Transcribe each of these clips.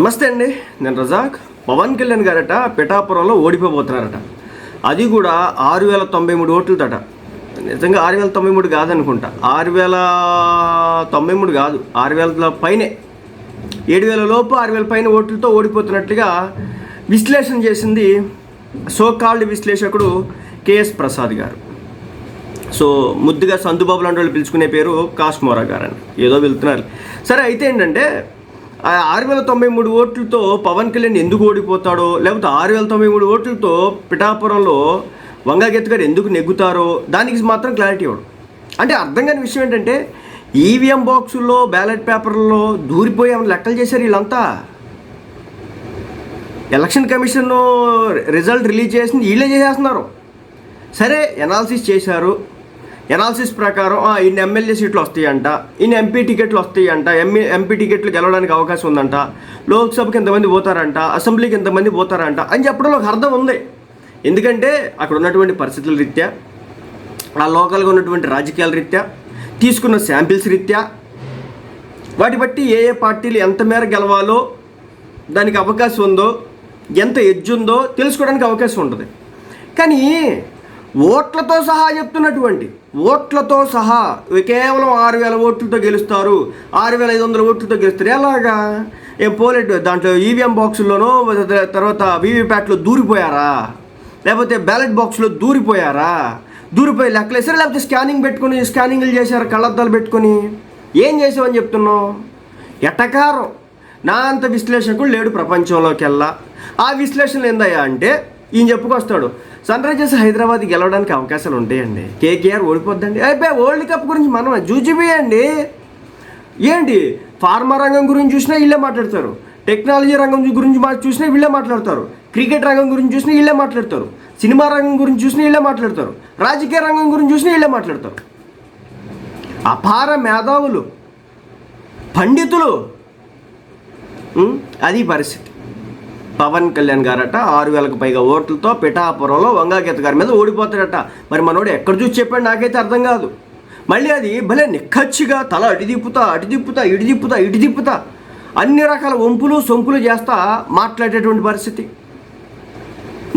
నమస్తే అండి నేను రజాక్. పవన్ కళ్యాణ్ గారట పిఠాపురంలో ఓడిపోబోతున్నారట. అది కూడా ఆరు వేల తొంభై మూడు ఓట్లతోట. నిజంగా ఆరు వేల తొంభై మూడు కాదనుకుంటా. ఆరు వేల తొంభై మూడు కాదు ఆరు వేల పైనే. ఏడు వేల లోపు ఆరు వేల పైన ఓట్లతో ఓడిపోతున్నట్లుగా విశ్లేషణ చేసింది సో కాల్డ్ విశ్లేషకుడు కేఎస్ ప్రసాద్ గారు. సో ముద్దుగా సందుబాబు లాంటి వాళ్ళు పిలుచుకునే పేరు కాస్మోరా గారు అని ఏదో వెళ్తున్నారు. సరే అయితే ఏంటంటే ఆరు వేల తొంభై మూడు ఓట్లతో పవన్ కళ్యాణ్ ఎందుకు ఓడిపోతాడో లేకపోతే ఆరు వేల తొంభై మూడు ఓట్లతో పిఠాపురంలో వంగాగెత్ గారు ఎందుకు నెగ్గుతారో దానికి మాత్రం క్లారిటీ ఇవ్వడు. అంటే అర్థం కాని విషయం ఏంటంటే ఈవీఎం బాక్సుల్లో బ్యాలెట్ పేపర్లలో దూరిపోయి ఏమైనా లెక్కలు చేశారు వీళ్ళంతా? ఎలక్షన్ కమిషన్ రిజల్ట్ రిలీజ్ చేసింది వీళ్ళే చేసేస్తున్నారు. సరే ఎనాలిసిస్ చేశారు. ఎనాలిసిస్ ప్రకారం ఆ, ఇన్ని ఎమ్మెల్యే సీట్లు వస్తాయంట ఇన్ని ఎంపీ టికెట్లు వస్తాయంట ఎంఈ ఎంపీ టికెట్లు గెలవడానికి అవకాశం ఉందంట లోక్సభకి ఎంతమంది పోతారంట అసెంబ్లీకి ఎంతమంది పోతారంట అని చెప్పడంలో ఒక అర్థం ఉంది. ఎందుకంటే అక్కడ ఉన్నటువంటి పరిస్థితుల రీత్యా ఆ లోకల్గా ఉన్నటువంటి రాజకీయాల రీత్యా తీసుకున్న శాంపిల్స్ రీత్యా వాటి బట్టి ఏ ఏ పార్టీలు ఎంత మేర గెలవాలో దానికి అవకాశం ఉందో ఎంత ఎడ్జ్ ఉందో తెలుసుకోవడానికి అవకాశం ఉంటుంది. కానీ ఓట్లతో సహా చెప్తున్నటువంటి ఓట్లతో సహా కేవలం ఆరు వేల ఓట్లతో గెలుస్తారు ఆరు వేల ఐదు వందల ఓట్లతో గెలుస్తారు. ఎలాగా? ఏం పోలేట్ దాంట్లో ఈవీఎం బాక్సుల్లోనో తర్వాత వీవీప్యాట్లో దూరిపోయారా? లేకపోతే బ్యాలెట్ బాక్స్లో దూరిపోయారా? దూరిపోయి లెక్కలేసారా? లేకపోతే స్కానింగ్ పెట్టుకుని స్కానింగ్లు చేశారు? కళ్ళద్దాలు పెట్టుకొని? ఏం చేసామని చెప్తున్నావు? ఎటకారం? నా అంత విశ్లేషకుడు లేడు ప్రపంచంలోకెల్లా. ఆ విశ్లేషణలు ఏందయ్యా అంటే ఈయన చెప్పుకొస్తాడు సన్ రైజర్స్ హైదరాబాద్ గెలవడానికి అవకాశాలు ఉంటాయండి. కేకేఆర్ ఓడిపోద్దండి. అయిపోయి వరల్డ్ కప్ గురించి మనం జూజిపోయండి ఏంటి? ఫార్మా రంగం గురించి చూసినా వీళ్ళే మాట్లాడతారు. టెక్నాలజీ రంగం గురించి చూసినా వీళ్ళే మాట్లాడతారు. క్రికెట్ రంగం గురించి చూసినా వీళ్ళే మాట్లాడతారు. సినిమా రంగం గురించి చూసినా వీళ్ళే మాట్లాడతారు. రాజకీయ రంగం గురించి చూసినా వీళ్ళే మాట్లాడతారు. అపార మేధావులు పండితులు అది పరిస్థితి. పవన్ కళ్యాణ్ గారట ఆరు వేలకు పైగా ఓట్లతో పిఠాపురంలో వంగాగీత గారి మీద ఓడిపోతాడట. మరి మనోడు ఎక్కడ చూసి చెప్పాడు నాకైతే అర్థం కాదు. మళ్ళీ అది భలే నిక్కచ్చిగా తల అటు తిప్పుతా అటు తిప్పుతా ఇటు తిప్పుతా ఇటు తిప్పుతా. అన్ని రకాల వంపులు సొంపులు చేస్తా మాట్లాడేటువంటి పరిస్థితి.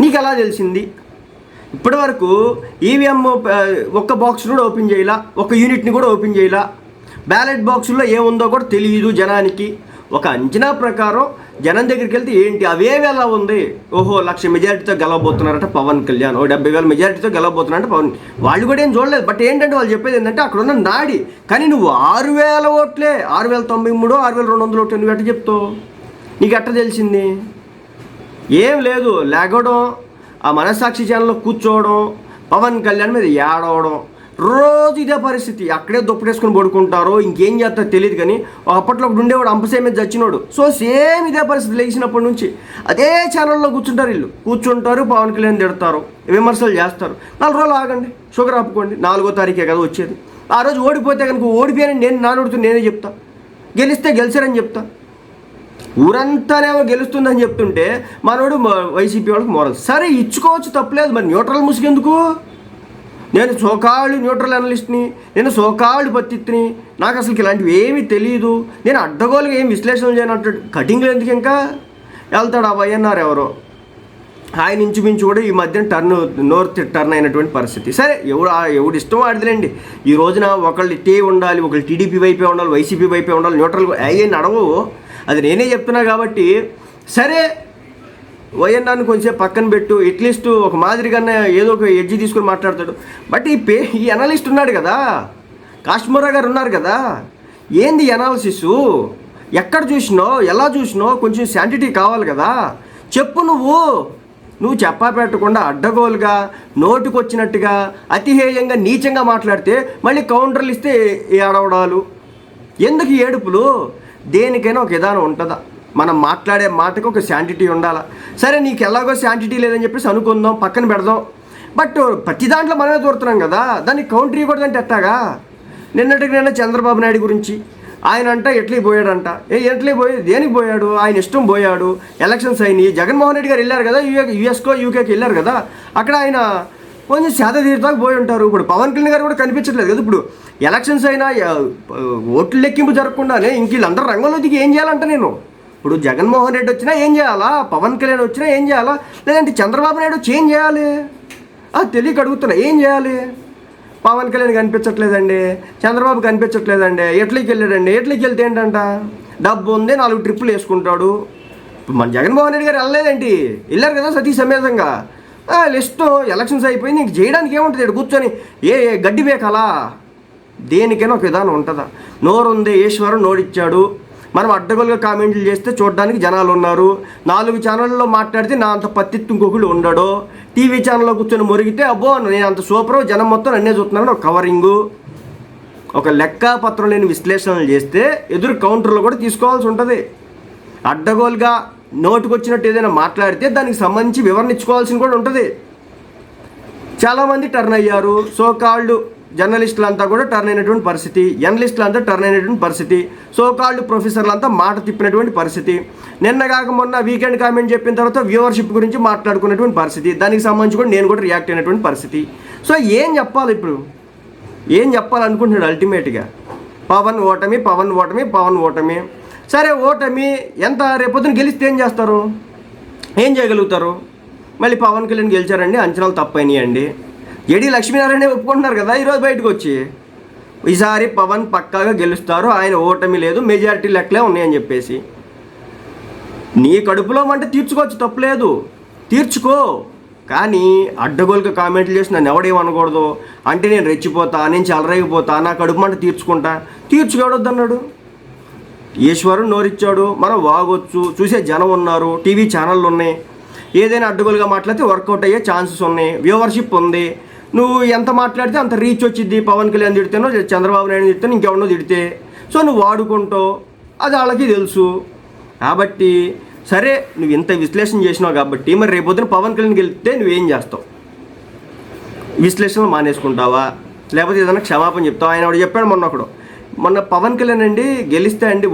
నీకు ఎలా తెలిసింది ఇప్పటి వరకు ఈవీఎం ఒక్క బాక్స్ కూడా ఓపెన్ చేయాల ఒక యూనిట్ని కూడా ఓపెన్ చేయాల. బ్యాలెట్ బాక్సుల్లో ఏముందో కూడా తెలియదు జనానికి. ఒక అంచనా ప్రకారం జనం దగ్గరికి వెళ్తే ఏంటి? అవేవి ఎలా ఉంది? ఓహో లక్ష మెజారిటీతో గెలవబోతున్నారట పవన్ కళ్యాణ్. ఓ డెబ్బై వేల మెజారిటీతో గెలవబోతున్నారంట పవన్. వాళ్ళు కూడా ఏం చూడలేదు. బట్ ఏంటంటే వాళ్ళు చెప్పేది ఏంటంటే అక్కడ ఉన్న నాడి. కానీ నువ్వు ఆరు వేల ఓట్లే. ఆరు వేల తొంభై మూడు ఆరు వేల రెండు వందల ఓట్లు నువ్వు ఎట్ట చెప్తావు? నీకు ఎట్ట తెలిసింది? ఏం లేదు. లేగడం ఆ మనస్సాక్షి ఛానల్లో కూర్చోవడం పవన్ కళ్యాణ్ మీద ఏడవడం. రోజు ఇదే పరిస్థితి. అక్కడే దుప్పటేసుకొని పడుకుంటారో ఇంకేం చేస్తారో తెలియదు కానీ అప్పట్లో ఒకడు ఉండేవాడు అంపసేమే చచ్చినోడు. సో సేమ్ ఇదే పరిస్థితి లేచినప్పటి నుంచి. అదే ఛానల్లో కూర్చుంటారు వీళ్ళు. కూర్చుంటారు పవన్ కళ్యాణ్ తిడతారు విమర్శలు చేస్తారు. నాలుగు రోజులు ఆగండి షుగర్ ఆపుకోండి నాలుగో తారీఖే కదా వచ్చేది. ఆ రోజు ఓడిపోతే కనుక ఓడిపోయానని నేను నానుడుతూ నేనే చెప్తా. గెలిస్తే గెలిచారని చెప్తా. ఊరంతానేమో గెలుస్తుందని చెప్తుంటే మనోడు వైసీపీ వాళ్ళకి మోరల్. సరే ఇచ్చుకోవచ్చు తప్పలేదు. మరి న్యూట్రల్ ముసుగెందుకు? నేను సోకాళ్ళు న్యూట్రల్ అనలిస్ట్ని నేను సోకాళ్ళు పత్తిత్ని నాకు అసలు ఇలాంటివి ఏమీ తెలియదు నేను అడ్డగోలుగా ఏం విశ్లేషణ చేయనట్టు కటింగ్లు ఎందుకు ఇంకా వెళ్తాడు ఆ వైఎన్ఆర్ ఎవరో? ఆయన ఇంచుమించు కూడా ఈ మధ్యన టర్న్ నోర్త్ టర్న్ అయినటువంటి పరిస్థితి. సరే ఎవడు ఎవడు ఇష్టం వాడిదిలేండి. ఈ రోజున ఒకళ్ళు టీ ఉండాలి ఒకళ్ళు టీడీపీ వైపే ఉండాలి వైసీపీ వైపే ఉండాలి న్యూట్రల్ అయ్యే నడవు. అది నేనే చెప్తున్నా కాబట్టి సరే వైఎన్ఆర్ని కొంచెం పక్కన పెట్టు ఎట్లీస్ట్ ఒక మాదిరిగానే ఏదో ఒక ఎడ్జి తీసుకొని మాట్లాడతాడు. బట్ ఈ పే ఈ అనలిస్ట్ ఉన్నాడు కదా కాశ్మీరా గారు ఉన్నారు కదా ఏంది ఎనాలిసిస్ ఎక్కడ చూసినో ఎలా చూసినో కొంచెం శాంటిటీ కావాలి కదా. చెప్పు నువ్వు. నువ్వు చెప్పా పెట్టకుండా అడ్డగోలుగా నోటికొచ్చినట్టుగా అతిహేయంగా నీచంగా మాట్లాడితే మళ్ళీ కౌంటర్లు ఇస్తే ఏడవడాలు. ఎందుకు ఏడుపులు? దేనికైనా ఒక విధానం ఉంటుందా? మనం మాట్లాడే మాటకు ఒక శాంటిటీ ఉండాలా? సరే నీకు ఎలాగో శాంటిటీ లేదని చెప్పేసి అనుకుందాం పక్కన పెడదాం. బట్ ప్రతి దాంట్లో మనమే దూరుతున్నాం కదా దాన్ని కౌంటర్ ఇవ్వకూడదంటే ఎట్టాగా? నిన్నటికి నిన్న చంద్రబాబు నాయుడు గురించి ఆయన అంట ఎట్లీ పోయాడంట. ఏ ఎట్లీ పోయి దేనికి పోయాడు? ఆయన ఇష్టం పోయాడు. ఎలక్షన్స్ అయినాయి. జగన్మోహన్ రెడ్డి గారు వెళ్ళారు కదా యూఏ యూఎస్కో యూకేకి వెళ్ళారు కదా అక్కడ ఆయన కొంచెం శాత తీర్థాకు పోయి ఉంటారు. ఇప్పుడు పవన్ కళ్యాణ్ గారు కూడా కనిపించట్లేదు కదా. ఇప్పుడు ఎలక్షన్స్ అయినా ఓట్లు ఓట్ల లెక్కింపు జరగకుండానే ఇంక వీళ్ళందరూ రంగంలో దిగి ఏం చేయాలంట నేను? ఇప్పుడు జగన్మోహన్ రెడ్డి వచ్చినా ఏం చేయాలా? పవన్ కళ్యాణ్ వచ్చినా ఏం చేయాలా? లేదంటే చంద్రబాబు నాయుడు వచ్చి ఏం చేయాలి? అది తెలియక అడుగుతున్నా ఏం చేయాలి? పవన్ కళ్యాణ్ కనిపించట్లేదండి చంద్రబాబు కనిపించట్లేదండి ఎట్లకి వెళ్ళాడండి? ఎట్లకి వెళ్తే ఏంటంట? డబ్బు ఉంది నాలుగు ట్రిప్పులు వేసుకుంటాడు. మన జగన్మోహన్ రెడ్డి గారు వెళ్ళలేదండి. వెళ్ళారు కదా సతీ సమేతంగా. లిస్ట్ ఎలక్షన్స్ అయిపోయింది ఇంక చేయడానికి ఏముంటుంది? ఇక్కడ కూర్చొని ఏ ఏ గడ్డి బేకాలా దేనికైనా ఒక విధానం ఉంటుందా? నోరు ఉంది ఈశ్వరు నోడిచ్చాడు. మనం అడ్డగోలుగా కామెంట్లు చేస్తే చూడడానికి జనాలు ఉన్నారు. నాలుగు ఛానళ్ళలో మాట్లాడితే నా అంత పత్తిత్తు ఇంకొకళ్ళు ఉండడు. టీవీ ఛానల్లో కూర్చొని మురిగితే అబ్బో నేను అంత సూపర్ జనం మొత్తం నన్నే చూస్తున్నాను ఒక కవరింగు. ఒక లెక్కపత్రం లేని విశ్లేషణలు చేస్తే ఎదురు కౌంటర్లో కూడా తీసుకోవాల్సి ఉంటుంది. అడ్డగోలుగా నోటుకొచ్చినట్టు ఏదైనా మాట్లాడితే దానికి సంబంధించి వివరణ ఇచ్చుకోవాల్సింది కూడా ఉంటుంది. చాలామంది టర్న్ అయ్యారు. సో కాల్డ్ జర్నలిస్టులు అంతా కూడా టర్న్ అయినటువంటి పరిస్థితి ఎనలిస్టులు అంతా టర్న్ అయినటువంటి పరిస్థితి సో కాల్డ్ ప్రొఫెసర్లు అంతా మాట తిప్పినటువంటి పరిస్థితి. నిన్న కాక మొన్న వీకెండ్ కామెంట్ చెప్పిన తర్వాత వ్యూవర్షిప్ గురించి మాట్లాడుకున్నటువంటి పరిస్థితి. దానికి సంబంధించి కూడా నేను కూడా రియాక్ట్ అయినటువంటి పరిస్థితి. సో ఏం చెప్పాలి ఇప్పుడు? ఏం చెప్పాలనుకుంటున్నాడు అల్టిమేట్గా పవన్ ఓటమి పవన్ ఓటమి పవన్ ఓటమి. సరే ఓటమి ఎంత? రేపొద్దున గెలిస్తే ఏం చేస్తారు? ఏం చేయగలుగుతారు? మళ్ళీ పవన్ కళ్యాణ్ గెలిచారండి అంచనాలు తప్పైనాయండి. ఏడి లక్ష్మీనారాయణ ఒప్పుకుంటున్నారు కదా ఈరోజు బయటకు వచ్చి? ఈసారి పవన్ పక్కాగా గెలుస్తారు ఆయన ఓటమి లేదు మెజారిటీ లెక్కలే ఉన్నాయని చెప్పేసి. నీ కడుపులో మంట తీర్చుకోవచ్చు తప్పులేదు. తీర్చుకో. కానీ అడ్డగోలుగా కామెంట్లు చేసి నన్ను ఎవడేమనకూడదు అంటే నేను రెచ్చిపోతా నేను చలరేగిపోతా నా కడుపు మంట తీర్చుకుంటా. తీర్చుకోవద్దు అన్నాడు ఈశ్వరుడు నోరిచ్చాడు. మనం వాగొచ్చు చూసే జనం ఉన్నారు టీవీ ఛానళ్ళు ఉన్నాయి. ఏదైనా అడ్డగోలుగా మాట్లాడితే వర్కౌట్ అయ్యే ఛాన్సెస్ ఉన్నాయి వ్యూవర్షిప్ ఉంది. నువ్వు ఎంత మాట్లాడితే అంత రీచ్ వచ్చింది. పవన్ కళ్యాణ్ తిడితేనో చంద్రబాబు నాయుడు తిడితేనో ఇంకెవరినో తిడితే. సో నువ్వు వాడుకుంటావు. అది వాళ్ళకి తెలుసు. కాబట్టి సరే నువ్వు ఇంత విశ్లేషణ చేసినావు కాబట్టి మరి రేపొద్దున పవన్ కళ్యాణ్ గెలిస్తే నువ్వేం చేస్తావు? విశ్లేషణ మానేసుకుంటావా? లేకపోతే ఏదైనా క్షమాపణ చెప్తావు? ఆయన కూడా చెప్పాడు మొన్న ఒకడు. మొన్న పవన్ కళ్యాణ్ అండి గెలిస్తే అండి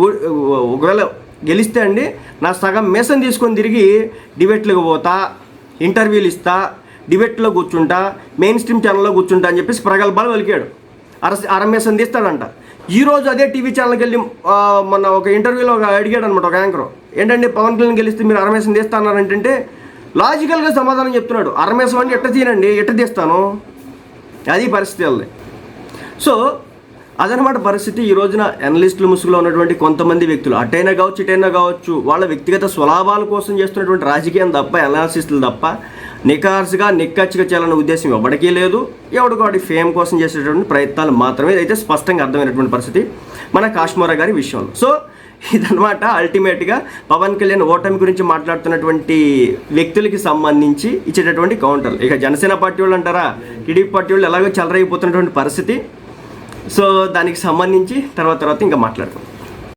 ఒకవేళ గెలిస్తే అండి నా సగం మేసం తీసుకొని తిరిగి డిబేట్లకు పోతా ఇంటర్వ్యూలు ఇస్తా డిబేట్లో కూర్చుంటా మెయిన్ స్ట్రీమ్ ఛానల్లో కూర్చుంటా అని చెప్పేసి ప్రగల్భాలు వెలికాడు అర అరమేసం తీస్తాడంట ఈరోజు అదే టీవీ ఛానల్కి వెళ్ళి మొన్న ఒక ఇంటర్వ్యూలో ఒక అడిగాడు అనమాట ఒక యాంకర్. ఏంటంటే పవన్ కళ్యాణ్ గెలిస్తే మీరు అరమేసం తీస్తానంటే లాజికల్గా సమాధానం చెప్తున్నాడు. అరమేసం అంటే ఎట్ట తీనండి ఎట్ట తీస్తాను? అది పరిస్థితి వెళ్ళి సో అదనమాట పరిస్థితి. ఈ రోజున అనలిస్టుల ముసుగులో ఉన్నటువంటి కొంతమంది వ్యక్తులు అటైనా కావచ్చు ఇటైనా కావచ్చు వాళ్ళ వ్యక్తిగత స్వలాభాల కోసం చేస్తున్నటువంటి రాజకీయం తప్ప అనాలిసిస్టులు తప్ప నికార్స్గా నిక్కచ్చిగా చేయాలన్న ఉద్దేశం ఎవరికీ లేదు. ఎవడికి వాడి ఫేమ్ కోసం చేసేటువంటి ప్రయత్నాలు మాత్రమే. అయితే స్పష్టంగా అర్థమైనటువంటి పరిస్థితి మన కాశ్మోరా గారి విషయంలో. సో ఇదనమాట అల్టిమేట్గా పవన్ కళ్యాణ్ ఓటమి గురించి మాట్లాడుతున్నటువంటి వ్యక్తులకి సంబంధించి ఇచ్చేటటువంటి కౌంటర్లు ఇక జనసేన పార్టీ వాళ్ళు అంటారా? టీడీపీ పార్టీ వాళ్ళు ఎలాగో చెలరైపోతున్నటువంటి పరిస్థితి. సో దానికి సంబంధించి తర్వాత తర్వాత ఇంకా మాట్లాడుకుందాం